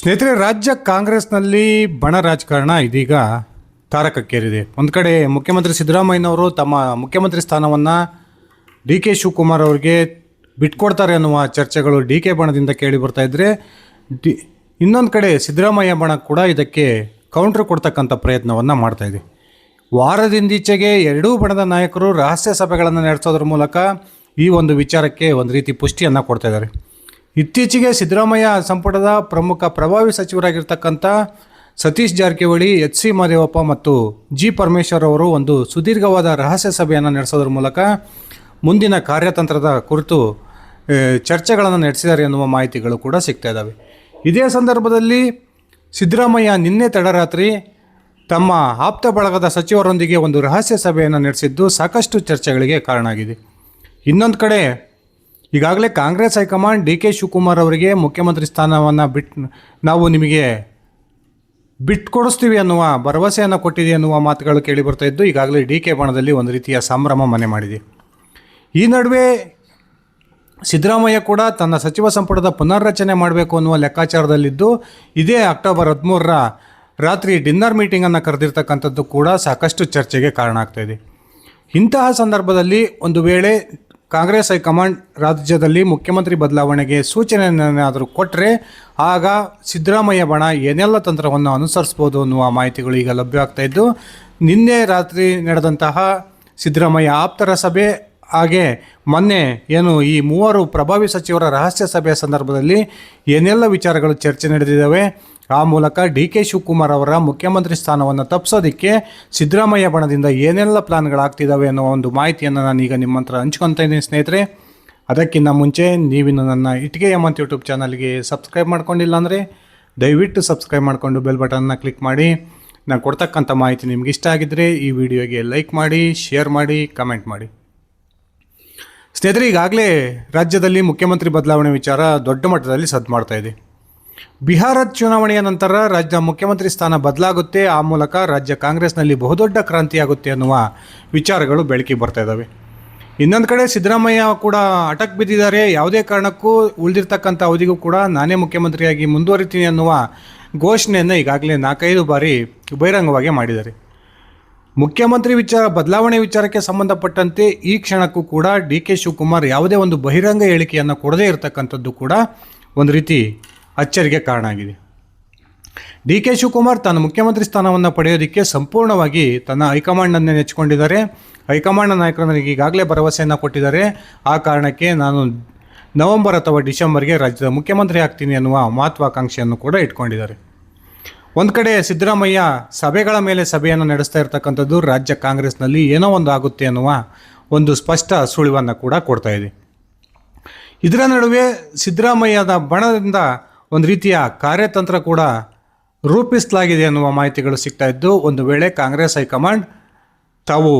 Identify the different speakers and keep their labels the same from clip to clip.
Speaker 1: ಸ್ನೇಹಿತರೆ, ರಾಜ್ಯ ಕಾಂಗ್ರೆಸ್ನಲ್ಲಿ ಬಣ ರಾಜಕಾರಣ ಇದೀಗ ತಾರಕಕ್ಕೇರಿದೆ. ಒಂದು ಕಡೆ ಮುಖ್ಯಮಂತ್ರಿ ಸಿದ್ದರಾಮಯ್ಯನವರು ತಮ್ಮ ಮುಖ್ಯಮಂತ್ರಿ ಸ್ಥಾನವನ್ನು ಡಿ ಕೆ ಶಿವಕುಮಾರ್ ಅವರಿಗೆ ಬಿಟ್ಕೊಡ್ತಾರೆ ಅನ್ನುವ ಚರ್ಚೆಗಳು ಡಿ ಕೆ ಬಣದಿಂದ ಕೇಳಿ ಬರ್ತಾ ಇದ್ದರೆ ಡಿ ಇನ್ನೊಂದು ಕಡೆ ಸಿದ್ದರಾಮಯ್ಯ ಬಣ ಕೂಡ ಇದಕ್ಕೆ ಕೌಂಟ್ರ್ ಕೊಡ್ತಕ್ಕಂಥ ಪ್ರಯತ್ನವನ್ನು ಮಾಡ್ತಾ ಇದೆ. ವಾರದಿಂದೀಚೆಗೆ ಎರಡೂ ಬಣದ ನಾಯಕರು ರಹಸ್ಯ ಸಭೆಗಳನ್ನು ನಡೆಸೋದ್ರ ಮೂಲಕ ಈ ಒಂದು ವಿಚಾರಕ್ಕೆ ಒಂದು ರೀತಿ ಪುಷ್ಟಿಯನ್ನು ಕೊಡ್ತಾ ಇದ್ದಾರೆ. ಇತ್ತೀಚೆಗೆ ಸಿದ್ದರಾಮಯ್ಯ ಸಂಪುಟದ ಪ್ರಮುಖ ಪ್ರಭಾವಿ ಸಚಿವರಾಗಿರ್ತಕ್ಕಂಥ ಸತೀಶ್ ಜಾರಕಿಹೊಳಿ, ಎಚ್ ಸಿ ಮಹದೇವಪ್ಪ ಮತ್ತು ಜಿ ಪರಮೇಶ್ವರ್ ಅವರು ಒಂದು ಸುದೀರ್ಘವಾದ ರಹಸ್ಯ ಸಭೆಯನ್ನು ನಡೆಸೋದ್ರ ಮೂಲಕ ಮುಂದಿನ ಕಾರ್ಯತಂತ್ರದ ಕುರಿತು ಚರ್ಚೆಗಳನ್ನು ನಡೆಸಿದ್ದಾರೆ ಎನ್ನುವ ಮಾಹಿತಿಗಳು ಕೂಡ ಸಿಗ್ತಾ ಇದ್ದಾವೆ ಇದೇ ಸಂದರ್ಭದಲ್ಲಿ ಸಿದ್ದರಾಮಯ್ಯ ನಿನ್ನೆ ತಡರಾತ್ರಿ ತಮ್ಮ ಆಪ್ತ ಬಳಗದ ಸಚಿವರೊಂದಿಗೆ ಒಂದು ರಹಸ್ಯ ಸಭೆಯನ್ನು ನಡೆಸಿದ್ದು ಸಾಕಷ್ಟು ಚರ್ಚೆಗಳಿಗೆ ಕಾರಣ ಆಗಿದೆ. ಇನ್ನೊಂದು ಕಡೆ ಈಗಾಗಲೇ Congress high command D K Shivakumar ಅವರಿಗೆ ಮುಖ್ಯಮಂತ್ರಿ ಸ್ಥಾನವನ್ನು ಬಿಟ್ಟು ನಾವು ನಿಮಗೆ ಬಿಟ್ಕೊಡಿಸ್ತೀವಿ ಅನ್ನುವ ಭರವಸೆಯನ್ನು ಕೊಟ್ಟಿದೆ ಅನ್ನುವ ಮಾತುಗಳು ಕೇಳಿ ಬರ್ತಾ ಇದ್ದು, ಈಗಾಗಲೇ ಡಿ ಕೆ ಬಣದಲ್ಲಿ ಒಂದು ರೀತಿಯ ಸಂಭ್ರಮ ಮನೆ ಮಾಡಿದೆ. ಈ ನಡುವೆ ಸಿದ್ದರಾಮಯ್ಯ ಕೂಡ ತನ್ನ ಸಚಿವ ಸಂಪುಟದ ಪುನರ್ರಚನೆ ಮಾಡಬೇಕು ಅನ್ನುವ ಲೆಕ್ಕಾಚಾರದಲ್ಲಿದ್ದು, ಇದೇ ಅಕ್ಟೋಬರ್ ಹದಿಮೂರರ ರಾತ್ರಿ ಡಿನ್ನರ್ ಮೀಟಿಂಗನ್ನು ಕರೆದಿರ್ತಕ್ಕಂಥದ್ದು ಕೂಡ ಸಾಕಷ್ಟು ಚರ್ಚೆಗೆ ಕಾರಣ ಆಗ್ತಾಯಿದೆ ಇಂತಹ ಸಂದರ್ಭದಲ್ಲಿ ಒಂದು ವೇಳೆ ಕಾಂಗ್ರೆಸ್ ಹೈಕಮಾಂಡ್ ರಾಜ್ಯದಲ್ಲಿ ಮುಖ್ಯಮಂತ್ರಿ ಬದಲಾವಣೆಗೆ ಸೂಚನೆಯನ್ನಾದರೂ ಕೊಟ್ಟರೆ ಆಗ ಸಿದ್ದರಾಮಯ್ಯ ಬಣ ಏನೆಲ್ಲ ತಂತ್ರವನ್ನು ಅನುಸರಿಸ್ಬೋದು ಅನ್ನುವ ಮಾಹಿತಿಗಳು ಈಗ ಲಭ್ಯವಾಗ್ತಾ ಇದ್ದು, ನಿನ್ನೆ ರಾತ್ರಿ ನಡೆದಂತಹ ಸಿದ್ದರಾಮಯ್ಯ ಆಪ್ತರ ಸಭೆ ಹಾಗೆ ಮೊನ್ನೆ ಏನು ಈ ಮೂವರು ಪ್ರಭಾವಿ ಸಚಿವರ ರಹಸ್ಯ ಸಭೆಯ ಸಂದರ್ಭದಲ್ಲಿ ಏನೆಲ್ಲ ವಿಚಾರಗಳು ಚರ್ಚೆ ನಡೆದಿದ್ದಾವೆ, ಆ ಮೂಲಕ ಡಿ ಕೆ ಶಿವಕುಮಾರ್ ಅವರ ಮುಖ್ಯಮಂತ್ರಿ ಸ್ಥಾನವನ್ನು ತಪ್ಪಿಸೋದಕ್ಕೆ ಸಿದ್ದರಾಮಯ್ಯ ಬಣದಿಂದ ಏನೆಲ್ಲ ಪ್ಲಾನ್ಗಳಾಗ್ತಿದ್ದಾವೆ ಅನ್ನೋ ಒಂದು ಮಾಹಿತಿಯನ್ನು ನಾನು ಈಗ ನಿಮ್ಮ ಹತ್ರ ಹಂಚ್ಕೊತಾ ಇದ್ದೀನಿ ಸ್ನೇಹಿತರೆ. ಅದಕ್ಕಿಂತ ಮುಂಚೆ ನೀವಿನ್ನು ನನ್ನ ಇಟ್ಟಿಗೆ ಎಮ್ಮಂತ್ ಯೂಟ್ಯೂಬ್ ಚಾನಲ್ಗೆ ಸಬ್ಸ್ಕ್ರೈಬ್ ಮಾಡ್ಕೊಂಡಿಲ್ಲ ಅಂದರೆ ದಯವಿಟ್ಟು ಸಬ್ಸ್ಕ್ರೈಬ್ ಮಾಡಿಕೊಂಡು ಬೆಲ್ ಬಟನ್ನ ಕ್ಲಿಕ್ ಮಾಡಿ. ನಾನು ಕೊಡ್ತಕ್ಕಂಥ ಮಾಹಿತಿ ನಿಮ್ಗೆ ಇಷ್ಟ ಆಗಿದ್ದರೆ ಈ ವಿಡಿಯೋಗೆ ಲೈಕ್ ಮಾಡಿ, ಶೇರ್ ಮಾಡಿ, ಕಮೆಂಟ್ ಮಾಡಿ. ಸ್ನೇಹಿತರೆ, ಈಗಾಗಲೇ ರಾಜ್ಯದಲ್ಲಿ ಮುಖ್ಯಮಂತ್ರಿ ಬದಲಾವಣೆ ವಿಚಾರ ದೊಡ್ಡ ಮಟ್ಟದಲ್ಲಿ ಸದ್ದು ಮಾಡ್ತಾ ಇದೆ. ಬಿಹಾರದ ಚುನಾವಣೆಯ ನಂತರ ರಾಜ್ಯ ಮುಖ್ಯಮಂತ್ರಿ ಸ್ಥಾನ ಬದಲಾಗುತ್ತೆ, ಆ ಮೂಲಕ ರಾಜ್ಯ ಕಾಂಗ್ರೆಸ್ನಲ್ಲಿ ಬಹುದೊಡ್ಡ ಕ್ರಾಂತಿಯಾಗುತ್ತೆ ಅನ್ನುವ ವಿಚಾರಗಳು ಬೆಳಕಿಗೆ ಬರ್ತಾ ಇದ್ದಾವೆ ಇನ್ನೊಂದು ಕಡೆ ಸಿದ್ದರಾಮಯ್ಯ ಕೂಡ ಅಟಕ್ ಬಿದ್ದಿದ್ದಾರೆ. ಯಾವುದೇ ಕಾರಣಕ್ಕೂ ಉಳಿದಿರ್ತಕ್ಕಂಥ ಅವಧಿಗೂ ಕೂಡ ನಾನೇ ಮುಖ್ಯಮಂತ್ರಿಯಾಗಿ ಮುಂದುವರಿತೀನಿ ಅನ್ನುವ ಘೋಷಣೆಯನ್ನು ಈಗಾಗಲೇ ನಾಲ್ಕೈದು ಬಾರಿ ಬಹಿರಂಗವಾಗಿ ಮಾಡಿದ್ದಾರೆ. ಮುಖ್ಯಮಂತ್ರಿ ವಿಚಾರ ಬದಲಾವಣೆ ವಿಚಾರಕ್ಕೆ ಸಂಬಂಧಪಟ್ಟಂತೆ ಈ ಕ್ಷಣಕ್ಕೂ ಕೂಡ ಡಿ ಕೆ ಶಿವಕುಮಾರ್ ಯಾವುದೇ ಒಂದು ಬಹಿರಂಗ ಹೇಳಿಕೆಯನ್ನು ಕೊಡದೇ ಇರತಕ್ಕಂಥದ್ದು ಕೂಡ ಒಂದು ರೀತಿ ಅಚ್ಚರಿಗೆ ಕಾರಣ ಆಗಿದೆ. ಡಿ ಕೆ ಶಿವಕುಮಾರ್ ತನ್ನ ಮುಖ್ಯಮಂತ್ರಿ ಸ್ಥಾನವನ್ನು ಪಡೆಯೋದಕ್ಕೆ ಸಂಪೂರ್ಣವಾಗಿ ತನ್ನ ಹೈಕಮಾಂಡನ್ನೇ ನೆಚ್ಚಿಕೊಂಡಿದ್ದಾರೆ ಹೈಕಮಾಂಡ್ ನಾಯಕರು ನನಗೆ ಈಗಾಗಲೇ ಭರವಸೆಯನ್ನು ಕೊಟ್ಟಿದ್ದಾರೆ. ಆ ಕಾರಣಕ್ಕೆ ನಾನು ನವೆಂಬರ್ ಅಥವಾ ಡಿಸೆಂಬರ್ಗೆ ರಾಜ್ಯದ ಮುಖ್ಯಮಂತ್ರಿ ಆಗ್ತೀನಿ ಅನ್ನುವ ಮಹತ್ವಾಕಾಂಕ್ಷೆಯನ್ನು ಕೂಡ ಇಟ್ಕೊಂಡಿದ್ದಾರೆ. ಒಂದು ಕಡೆ ಸಿದ್ದರಾಮಯ್ಯ ಸಭೆಗಳ ಮೇಲೆ ಸಭೆಯನ್ನು ನಡೆಸ್ತಾ ಇರತಕ್ಕಂಥದ್ದು ರಾಜ್ಯ ಕಾಂಗ್ರೆಸ್ನಲ್ಲಿ ಏನೋ ಒಂದು ಆಗುತ್ತೆ ಅನ್ನುವ ಒಂದು ಸ್ಪಷ್ಟ ಸುಳಿವನ್ನು ಕೂಡ ಕೊಡ್ತಾ ಇದೆ. ಇದರ ನಡುವೆ ಸಿದ್ದರಾಮಯ್ಯದ ಬಣದಿಂದ ಒಂದು ರೀತಿಯ ಕಾರ್ಯತಂತ್ರ ಕೂಡ ರೂಪಿಸಲಾಗಿದೆ ಅನ್ನುವ ಮಾಹಿತಿಗಳು ಸಿಗ್ತಾ ಇದ್ದು, ಒಂದು ವೇಳೆ ಕಾಂಗ್ರೆಸ್ ಹೈಕಮಾಂಡ್ ತಾವು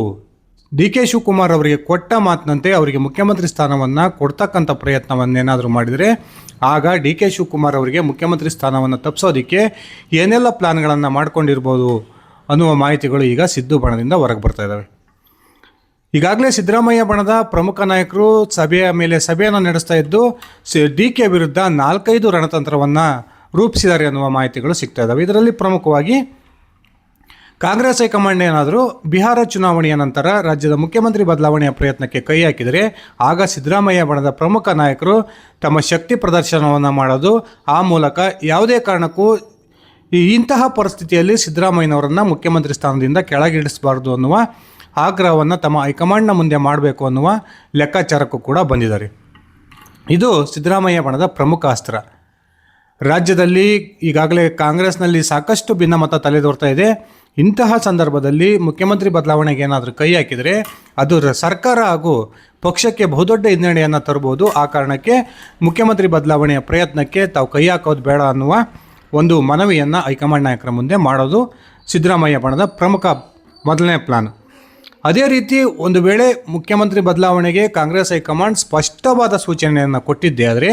Speaker 1: ಡಿ ಕೆ ಶಿವಕುಮಾರ್ ಅವರಿಗೆ ಕೊಟ್ಟ ಮಾತಿನಂತೆ ಅವರಿಗೆ ಮುಖ್ಯಮಂತ್ರಿ ಸ್ಥಾನವನ್ನು ಕೊಡ್ತಕ್ಕಂಥ ಪ್ರಯತ್ನವನ್ನೇನಾದರೂ ಮಾಡಿದರೆ ಆಗ ಡಿ ಕೆ ಶಿವಕುಮಾರ್ ಅವರಿಗೆ ಮುಖ್ಯಮಂತ್ರಿ ಸ್ಥಾನವನ್ನು ತಪ್ಪಿಸೋದಕ್ಕೆ ಏನೆಲ್ಲ ಪ್ಲ್ಯಾನ್ಗಳನ್ನು ಮಾಡ್ಕೊಂಡಿರ್ಬೋದು ಅನ್ನುವ ಮಾಹಿತಿಗಳು ಈಗ ಸಿದ್ದು ಬಣದಿಂದ ಹೊರಗೆ ಬರ್ತಾ ಇದ್ದಾವೆ ಈಗಾಗಲೇ ಸಿದ್ದರಾಮಯ್ಯ ಬಣದ ಪ್ರಮುಖ ನಾಯಕರು ಸಭೆಯ ಮೇಲೆ ಸಭೆಯನ್ನು ನಡೆಸ್ತಾ ಇದ್ದು ಡಿ ಕೆ ವಿರುದ್ಧ ನಾಲ್ಕೈದು ರಣತಂತ್ರವನ್ನು ರೂಪಿಸಿದ್ದಾರೆ ಅನ್ನುವ ಮಾಹಿತಿಗಳು ಸಿಗ್ತಾ ಇದ್ದಾವೆ ಇದರಲ್ಲಿ ಪ್ರಮುಖವಾಗಿ ಕಾಂಗ್ರೆಸ್ ಹೈಕಮಾಂಡ್ ಏನಾದರೂ ಬಿಹಾರ ಚುನಾವಣೆಯ ನಂತರ ರಾಜ್ಯದ ಮುಖ್ಯಮಂತ್ರಿ ಬದಲಾವಣೆಯ ಪ್ರಯತ್ನಕ್ಕೆ ಕೈ ಹಾಕಿದರೆ ಆಗ ಸಿದ್ದರಾಮಯ್ಯ ಬಣದ ಪ್ರಮುಖ ನಾಯಕರು ತಮ್ಮ ಶಕ್ತಿ ಪ್ರದರ್ಶನವನ್ನು ಮಾಡೋದು ಆ ಮೂಲಕ ಯಾವುದೇ ಕಾರಣಕ್ಕೂ ಈ ಇಂತಹ ಪರಿಸ್ಥಿತಿಯಲ್ಲಿ ಸಿದ್ದರಾಮಯ್ಯನವರನ್ನು ಮುಖ್ಯಮಂತ್ರಿ ಸ್ಥಾನದಿಂದ ಕೆಳಗಿಳಿಸಬಾರ್ದು ಅನ್ನುವ ಆಗ್ರಹವನ್ನು ತಮ್ಮ ಹೈಕಮಾಂಡ್ನ ಮುಂದೆ ಮಾಡಬೇಕು ಅನ್ನುವ ಲೆಕ್ಕಾಚಾರಕ್ಕೂ ಕೂಡ ಬಂದಿದ್ದಾರೆ. ಇದು ಸಿದ್ದರಾಮಯ್ಯ ಬಣದ ಪ್ರಮುಖ ಅಸ್ತ್ರ. ರಾಜ್ಯದಲ್ಲಿ ಈಗಾಗಲೇ ಕಾಂಗ್ರೆಸ್ನಲ್ಲಿ ಸಾಕಷ್ಟು ಭಿನ್ನಮತ ತಲೆದೋರ್ತಾ ಇದೆ. ಇಂತಹ ಸಂದರ್ಭದಲ್ಲಿ ಮುಖ್ಯಮಂತ್ರಿ ಬದಲಾವಣೆಗೆ ಏನಾದರೂ ಕೈ ಹಾಕಿದರೆ ಅದು ಸರ್ಕಾರ ಹಾಗೂ ಪಕ್ಷಕ್ಕೆ ಬಹುದೊಡ್ಡ ಹಿನ್ನಡೆಯನ್ನು ತರಬಹುದು ಆ ಕಾರಣಕ್ಕೆ ಮುಖ್ಯಮಂತ್ರಿ ಬದಲಾವಣೆಯ ಪ್ರಯತ್ನಕ್ಕೆ ತಾವು ಕೈ ಹಾಕೋದು ಬೇಡ ಅನ್ನುವ ಒಂದು ಮನವಿಯನ್ನು ಹೈಕಮಾಂಡ್ ನಾಯಕರ ಮುಂದೆ ಮಾಡೋದು ಸಿದ್ದರಾಮಯ್ಯ ಬಣದ ಪ್ರಮುಖ ಮೊದಲನೇ ಪ್ಲಾನ್. ಅದೇ ರೀತಿ ಒಂದು ವೇಳೆ ಮುಖ್ಯಮಂತ್ರಿ ಬದಲಾವಣೆಗೆ ಕಾಂಗ್ರೆಸ್ ಹೈಕಮಾಂಡ್ ಸ್ಪಷ್ಟವಾದ ಸೂಚನೆಯನ್ನು ಕೊಟ್ಟಿದ್ದೆ ಆದರೆ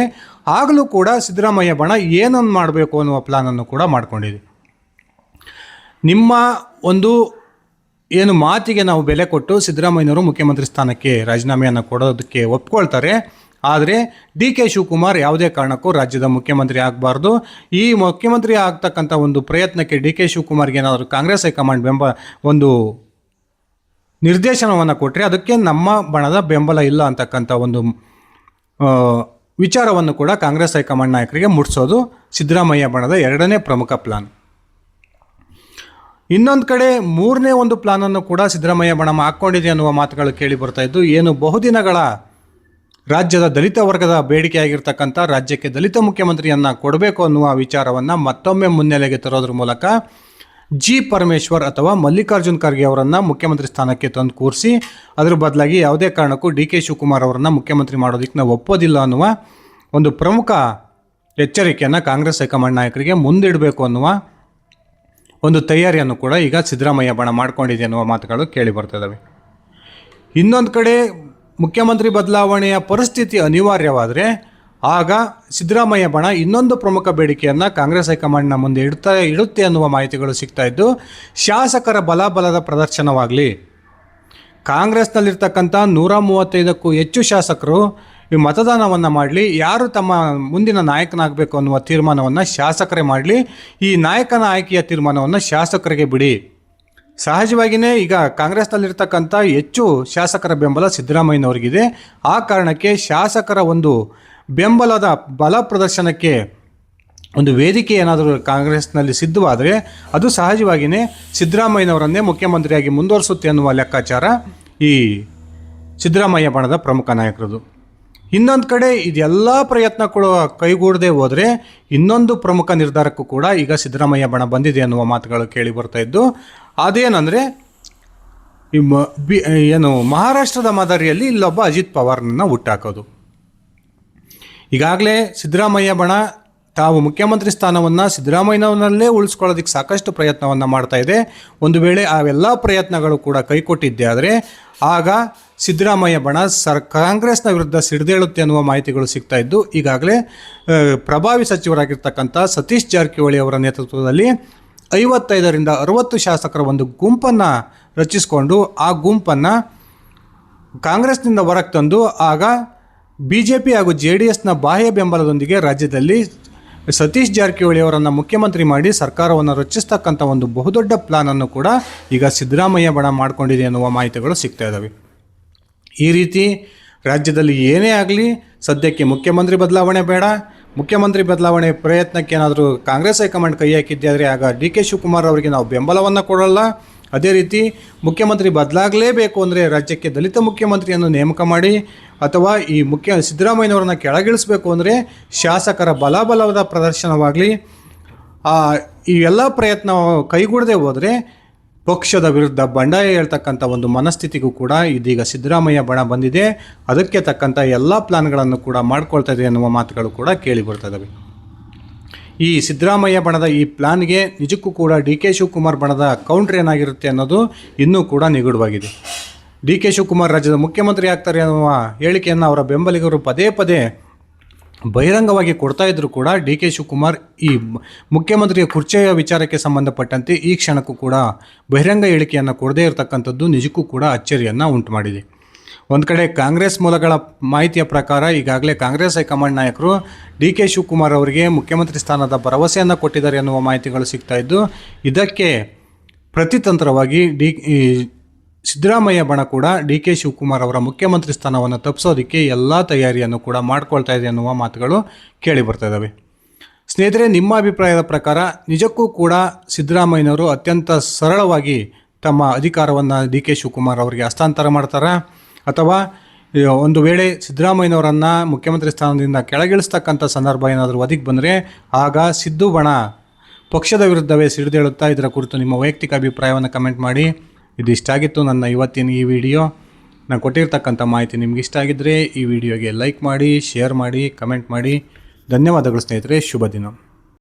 Speaker 1: ಆಗಲೂ ಕೂಡ ಸಿದ್ದರಾಮಯ್ಯ ಬಣ ಏನನ್ನು ಮಾಡಬೇಕು ಅನ್ನುವ ಪ್ಲಾನನ್ನು ಕೂಡ ಮಾಡಿಕೊಂಡಿದೆ. ನಿಮ್ಮ ಒಂದು ಏನು ಮಾತಿಗೆ ನಾವು ಬೆಲೆ ಕೊಟ್ಟು ಸಿದ್ದರಾಮಯ್ಯನವರು ಮುಖ್ಯಮಂತ್ರಿ ಸ್ಥಾನಕ್ಕೆ ರಾಜೀನಾಮೆಯನ್ನು ಕೊಡೋದಕ್ಕೆ ಒಪ್ಕೊಳ್ತಾರೆ. ಆದರೆ ಡಿ ಕೆ ಶಿವಕುಮಾರ್ ಯಾವುದೇ ಕಾರಣಕ್ಕೂ ರಾಜ್ಯದ ಮುಖ್ಯಮಂತ್ರಿ ಆಗಬಾರ್ದು. ಈ ಮುಖ್ಯಮಂತ್ರಿ ಆಗ್ತಕ್ಕಂಥ ಒಂದು ಪ್ರಯತ್ನಕ್ಕೆ ಡಿ ಕೆ ಶಿವಕುಮಾರ್ಗೆ ಏನಾದರೂ ಕಾಂಗ್ರೆಸ್ ಹೈಕಮಾಂಡ್ ಬೆಂಬ ಒಂದು ನಿರ್ದೇಶನವನ್ನು ಕೊಟ್ಟರೆ ಅದಕ್ಕೆ ನಮ್ಮ ಬಣದ ಬೆಂಬಲ ಇಲ್ಲ ಅಂತಕ್ಕಂಥ ಒಂದು ವಿಚಾರವನ್ನು ಕೂಡ ಕಾಂಗ್ರೆಸ್ ಹೈಕಮಾಂಡ್ ನಾಯಕರಿಗೆ ಮುಟ್ಟಿಸೋದು ಸಿದ್ದರಾಮಯ್ಯ ಬಣದ ಎರಡನೇ ಪ್ರಮುಖ ಪ್ಲಾನ್. ಇನ್ನೊಂದು ಕಡೆ ಮೂರನೇ ಒಂದು ಪ್ಲಾನನ್ನು ಕೂಡ ಸಿದ್ದರಾಮಯ್ಯ ಬಣಮ ಹಾಕ್ಕೊಂಡಿದೆ ಅನ್ನುವ ಮಾತುಗಳು ಕೇಳಿ ಬರ್ತಾ ಇದ್ದು, ಏನು ಬಹುದಿನಗಳ ರಾಜ್ಯದ ದಲಿತ ವರ್ಗದ ಬೇಡಿಕೆಯಾಗಿರ್ತಕ್ಕಂಥ ರಾಜ್ಯಕ್ಕೆ ದಲಿತ ಮುಖ್ಯಮಂತ್ರಿಯನ್ನು ಕೊಡಬೇಕು ಅನ್ನುವ ವಿಚಾರವನ್ನು ಮತ್ತೊಮ್ಮೆ ಮುನ್ನೆಲೆಗೆ ತರೋದ್ರ ಮೂಲಕ ಜಿ ಪರಮೇಶ್ವರ್ ಅಥವಾ ಮಲ್ಲಿಕಾರ್ಜುನ್ ಖರ್ಗೆ ಅವರನ್ನು ಮುಖ್ಯಮಂತ್ರಿ ಸ್ಥಾನಕ್ಕೆ ತಂದು ಕೂರಿಸಿ, ಅದರ ಬದಲಾಗಿ ಯಾವುದೇ ಕಾರಣಕ್ಕೂ ಡಿ ಕೆ ಶಿವಕುಮಾರ್ ಅವರನ್ನು ಮುಖ್ಯಮಂತ್ರಿ ಮಾಡೋದಕ್ಕೆ ನಾವು ಒಪ್ಪೋದಿಲ್ಲ ಅನ್ನುವ ಒಂದು ಪ್ರಮುಖ ಎಚ್ಚರಿಕೆಯನ್ನು ಕಾಂಗ್ರೆಸ್ ಹೈಕಮಾಂಡ್ ನಾಯಕರಿಗೆ ಮುಂದಿಡಬೇಕು ಅನ್ನುವ ಒಂದು ತಯಾರಿಯನ್ನು ಕೂಡ ಈಗ ಸಿದ್ದರಾಮಯ್ಯ ಬಣ ಮಾಡ್ಕೊಂಡಿದೆ ಎನ್ನುವ ಮಾತುಗಳು ಕೇಳಿ ಬರ್ತದವೆ ಇನ್ನೊಂದು ಕಡೆ ಮುಖ್ಯಮಂತ್ರಿ ಬದಲಾವಣೆಯ ಪರಿಸ್ಥಿತಿ ಅನಿವಾರ್ಯವಾದರೆ ಆಗ ಸಿದ್ದರಾಮಯ್ಯ ಬಣ ಇನ್ನೊಂದು ಪ್ರಮುಖ ಬೇಡಿಕೆಯನ್ನು ಕಾಂಗ್ರೆಸ್ ಹೈಕಮಾಂಡ್ನ ಮುಂದೆ ಇಡ್ತಾ ಇಡುತ್ತೆ ಅನ್ನುವ ಮಾಹಿತಿಗಳು ಸಿಗ್ತಾ ಇದ್ದು, ಶಾಸಕರ ಬಲಾಬಲದ ಪ್ರದರ್ಶನವಾಗಲಿ, ಕಾಂಗ್ರೆಸ್ನಲ್ಲಿರ್ತಕ್ಕಂಥ ನೂರ ಮೂವತ್ತೈದಕ್ಕೂ ಹೆಚ್ಚು ಶಾಸಕರು ಈ ಮತದಾನವನ್ನು ಮಾಡಲಿ, ಯಾರು ತಮ್ಮ ಮುಂದಿನ ನಾಯಕನಾಗಬೇಕು ಅನ್ನುವ ತೀರ್ಮಾನವನ್ನು ಶಾಸಕರೇ ಮಾಡಲಿ. ಈ ನಾಯಕನ ಆಯ್ಕೆಯ ತೀರ್ಮಾನವನ್ನು ಶಾಸಕರಿಗೆ ಬಿಡಿ. ಸಹಜವಾಗಿಯೇ ಈಗ ಕಾಂಗ್ರೆಸ್ನಲ್ಲಿರ್ತಕ್ಕಂಥ ಹೆಚ್ಚು ಶಾಸಕರ ಬೆಂಬಲ ಸಿದ್ದರಾಮಯ್ಯನವರಿಗಿದೆ. ಆ ಕಾರಣಕ್ಕೆ ಶಾಸಕರ ಒಂದು ಬೆಂಬಲದ ಬಲ ಪ್ರದರ್ಶನಕ್ಕೆ ಒಂದು ವೇದಿಕೆ ಏನಾದರೂ ಕಾಂಗ್ರೆಸ್ನಲ್ಲಿ ಸಿದ್ಧವಾದರೆ, ಅದು ಸಹಜವಾಗಿಯೇ ಸಿದ್ದರಾಮಯ್ಯನವರನ್ನೇ ಮುಖ್ಯಮಂತ್ರಿಯಾಗಿ ಮುಂದುವರಿಸುತ್ತೆ ಅನ್ನುವ ಲೆಕ್ಕಾಚಾರ ಈ ಸಿದ್ದರಾಮಯ್ಯ ಬಣದ ಪ್ರಮುಖ ನಾಯಕರದು. ಇನ್ನೊಂದು ಕಡೆ ಇದೆಲ್ಲ ಪ್ರಯತ್ನ ಕೂಡ ಕೈಗೂಡದೆ ಹೋದರೆ ಇನ್ನೊಂದು ಪ್ರಮುಖ ನಿರ್ಧಾರಕ್ಕೂ ಕೂಡ ಈಗ ಸಿದ್ದರಾಮಯ್ಯ ಬಣ ಬಂದಿದೆ ಅನ್ನುವ ಮಾತುಗಳು ಕೇಳಿ ಬರ್ತಾ ಇದ್ದು ಮ, ಬಿ ಏನು ಮಹಾರಾಷ್ಟ್ರದ ಮಾದರಿಯಲ್ಲಿ ಇಲ್ಲೊಬ್ಬ ಅಜಿತ್ ಪವಾರ್ನನ್ನು ಹುಟ್ಟಾಕೋದು. ಈಗಾಗಲೇ ಸಿದ್ದರಾಮಯ್ಯ ಬಣ ತಾವು ಮುಖ್ಯಮಂತ್ರಿ ಸ್ಥಾನವನ್ನು ಸಿದ್ದರಾಮಯ್ಯನವರಲ್ಲೇ ಉಳಿಸ್ಕೊಳ್ಳೋದಕ್ಕೆ ಸಾಕಷ್ಟು ಪ್ರಯತ್ನವನ್ನು ಮಾಡ್ತಾ ಇದೆ. ಒಂದು ವೇಳೆ ಅವೆಲ್ಲ ಪ್ರಯತ್ನಗಳು ಕೂಡ ಕೈಕೊಟ್ಟಿದ್ದೆ ಆದರೆ ಆಗ ಸಿದ್ದರಾಮಯ್ಯ ಬಣ ಸರ್, ಕಾಂಗ್ರೆಸ್ನ ವಿರುದ್ಧ ಸಿಡಿದೇಳುತ್ತೆ ಅನ್ನುವ ಮಾಹಿತಿಗಳು ಸಿಗ್ತಾ ಇದ್ದು, ಈಗಾಗಲೇ ಪ್ರಭಾವಿ ಸಚಿವರಾಗಿರ್ತಕ್ಕಂಥ ಸತೀಶ್ ಜಾರಕಿಹೊಳಿ ಅವರ ನೇತೃತ್ವದಲ್ಲಿ ಐವತ್ತೈದರಿಂದ ಅರವತ್ತು ಶಾಸಕರ ಒಂದು ಗುಂಪನ್ನು ರಚಿಸಿಕೊಂಡು ಆ ಗುಂಪನ್ನು ಕಾಂಗ್ರೆಸ್ನಿಂದ ಹೊರಗೆ ತಂದು ಆಗ ಬಿ ಜೆ ಪಿ ಹಾಗೂ ಜೆ ಡಿ ಎಸ್ನ ಬಾಹ್ಯ ಬೆಂಬಲದೊಂದಿಗೆ ರಾಜ್ಯದಲ್ಲಿ ಸತೀಶ್ ಜಾರಕಿಹೊಳಿ ಅವರನ್ನು ಮುಖ್ಯಮಂತ್ರಿ ಮಾಡಿ ಸರ್ಕಾರವನ್ನು ರಚಿಸ್ತಕ್ಕಂಥ ಒಂದು ಬಹುದೊಡ್ಡ ಪ್ಲಾನನ್ನು ಕೂಡ ಈಗ ಸಿದ್ದರಾಮಯ್ಯ ಬಣ ಮಾಡಿಕೊಂಡಿದೆ ಅನ್ನುವ ಮಾಹಿತಿಗಳು ಸಿಗ್ತಾ ಇದ್ದಾವೆ ಈ ರೀತಿ ರಾಜ್ಯದಲ್ಲಿ ಏನೇ ಆಗಲಿ ಸದ್ಯಕ್ಕೆ ಮುಖ್ಯಮಂತ್ರಿ ಬದಲಾವಣೆ ಬೇಡ. ಮುಖ್ಯಮಂತ್ರಿ ಬದಲಾವಣೆ ಪ್ರಯತ್ನಕ್ಕೆ ಏನಾದರೂ ಕಾಂಗ್ರೆಸ್ ಹೈಕಮಾಂಡ್ ಕೈ ಹಾಕಿದ್ದೆ ಆದರೆ ಆಗ ಡಿ ಕೆ ಶಿವಕುಮಾರ್ ಅವರಿಗೆ ನಾವು ಬೆಂಬಲವನ್ನು ಕೊಡಲ್ಲ. ಅದೇ ರೀತಿ ಮುಖ್ಯಮಂತ್ರಿ ಬದಲಾಗಲೇಬೇಕು ಅಂದರೆ ರಾಜ್ಯಕ್ಕೆ ದಲಿತ ಮುಖ್ಯಮಂತ್ರಿಯನ್ನು ನೇಮಕ ಮಾಡಿ ಅಥವಾ ಈ ಮುಖ್ಯ ಸಿದ್ದರಾಮಯ್ಯನವರನ್ನ ಕೆಳಗಿಳಿಸಬೇಕು ಅಂದರೆ ಶಾಸಕರ ಬಲಾಬಲವಾದ ಪ್ರದರ್ಶನವಾಗಲಿ ಈ ಎಲ್ಲ ಪ್ರಯತ್ನ ಕೈಗೂಡದೆ ಹೋದರೆ ಪಕ್ಷದ ವಿರುದ್ಧ ಬಂಡಾಯ ಹೇಳ್ತಕ್ಕಂಥ ಒಂದು ಮನಸ್ಥಿತಿಗೂ ಕೂಡ ಇದೀಗ ಸಿದ್ದರಾಮಯ್ಯ ಬಣ ಬಂದಿದೆ. ಅದಕ್ಕೆ ತಕ್ಕಂಥ ಎಲ್ಲ ಪ್ಲಾನ್ಗಳನ್ನು ಕೂಡ ಮಾಡ್ಕೊಳ್ತಾ ಇದೆ ಎನ್ನುವ ಮಾತುಗಳು ಕೂಡ ಕೇಳಿ ಬರ್ತಾ ಇದ್ದಾವೆ ಈ ಸಿದ್ದರಾಮಯ್ಯ ಬಣದ ಈ ಪ್ಲಾನ್ಗೆ ನಿಜಕ್ಕೂ ಕೂಡ ಡಿ ಕೆ ಶಿವಕುಮಾರ್ ಬಣದ ಕೌಂಟ್ರ್ ಏನಾಗಿರುತ್ತೆ ಅನ್ನೋದು ಇನ್ನೂ ಕೂಡ ನಿಗೂಢವಾಗಿದೆ. ಡಿ ಕೆ ಶಿವಕುಮಾರ್ ರಾಜ್ಯದ ಮುಖ್ಯಮಂತ್ರಿ ಆಗ್ತಾರೆ ಅನ್ನುವ ಹೇಳಿಕೆಯನ್ನು ಅವರ ಬೆಂಬಲಿಗರು ಪದೇ ಪದೇ ಬಹಿರಂಗವಾಗಿ ಕೊಡ್ತಾ ಇದ್ರು ಕೂಡ ಡಿ ಕೆ ಶಿವಕುಮಾರ್ ಈ ಮುಖ್ಯಮಂತ್ರಿಯ ಕುರ್ಚಿಯ ವಿಚಾರಕ್ಕೆ ಸಂಬಂಧಪಟ್ಟಂತೆ ಈ ಕ್ಷಣಕ್ಕೂ ಕೂಡ ಬಹಿರಂಗ ಹೇಳಿಕೆಯನ್ನು ಕೊಡದೇ ಇರತಕ್ಕಂಥದ್ದು ನಿಜಕ್ಕೂ ಕೂಡ ಅಚ್ಚರಿಯನ್ನು ಉಂಟು ಮಾಡಿದೆ ಒಂದು ಕಡೆ ಕಾಂಗ್ರೆಸ್ ಮೂಲಗಳ ಮಾಹಿತಿಯ ಪ್ರಕಾರ ಈಗಾಗಲೇ ಕಾಂಗ್ರೆಸ್ ಹೈಕಮಾಂಡ್ ನಾಯಕರು ಡಿ ಕೆ ಶಿವಕುಮಾರ್ ಅವರಿಗೆ ಮುಖ್ಯಮಂತ್ರಿ ಸ್ಥಾನದ ಭರವಸೆಯನ್ನು ಕೊಟ್ಟಿದ್ದಾರೆ ಎನ್ನುವ ಮಾಹಿತಿಗಳು ಸಿಗ್ತಾ ಇದ್ದು, ಇದಕ್ಕೆ ಪ್ರತಿತಂತ್ರವಾಗಿ ಡಿ ಸಿದ್ದರಾಮಯ್ಯ ಬಣ ಕೂಡ ಡಿ ಕೆ ಶಿವಕುಮಾರ್ ಅವರ ಮುಖ್ಯಮಂತ್ರಿ ಸ್ಥಾನವನ್ನು ತಪ್ಪಿಸೋದಕ್ಕೆ ಎಲ್ಲ ತಯಾರಿಯನ್ನು ಕೂಡ ಮಾಡ್ಕೊಳ್ತಾ ಇದೆ ಅನ್ನುವ ಮಾತುಗಳು ಕೇಳಿ ಬರ್ತಾ ಇದ್ದಾವೆ ಸ್ನೇಹಿತರೆ, ನಿಮ್ಮ ಅಭಿಪ್ರಾಯದ ಪ್ರಕಾರ ನಿಜಕ್ಕೂ ಕೂಡ ಸಿದ್ದರಾಮಯ್ಯನವರು ಅತ್ಯಂತ ಸರಳವಾಗಿ ತಮ್ಮ ಅಧಿಕಾರವನ್ನು ಡಿ ಕೆ ಶಿವಕುಮಾರ್ ಅವರಿಗೆ ಹಸ್ತಾಂತರ ಮಾಡ್ತಾರಾ? ಅಥವಾ ಒಂದು ವೇಳೆ ಸಿದ್ದರಾಮಯ್ಯನವರನ್ನು ಮುಖ್ಯಮಂತ್ರಿ ಸ್ಥಾನದಿಂದ ಕೆಳಗಿಳಿಸ್ತಕ್ಕಂಥ ಸಂದರ್ಭ ಏನಾದರೂ ಒದಗಿ ಬಂದರೆ, ಆಗ ಸಿದ್ದು ಬಣ ಪಕ್ಷದ ವಿರುದ್ಧವೇ ಸಿಡಿದೇಳುತ್ತಾ ಇದರ ಕುರಿತು ನಿಮ್ಮ ವೈಯಕ್ತಿಕ ಅಭಿಪ್ರಾಯವನ್ನು ಕಮೆಂಟ್ ಮಾಡಿ. ಇದು ಇಷ್ಟ ಆಗಿತ್ತು ನನ್ನ ಇವತ್ತಿನ ಈ ವಿಡಿಯೋ. ನಾನು ಕೊಟ್ಟಿರ್ತಕ್ಕಂಥ ಮಾಹಿತಿ ನಿಮ್ಗೆ ಇಷ್ಟ ಆಗಿದ್ದರೆ ಈ ವಿಡಿಯೋಗೆ ಲೈಕ್ ಮಾಡಿ, ಶೇರ್ ಮಾಡಿ, ಕಮೆಂಟ್ ಮಾಡಿ. ಧನ್ಯವಾದಗಳು ಸ್ನೇಹಿತರೆ, ಶುಭ ದಿನ.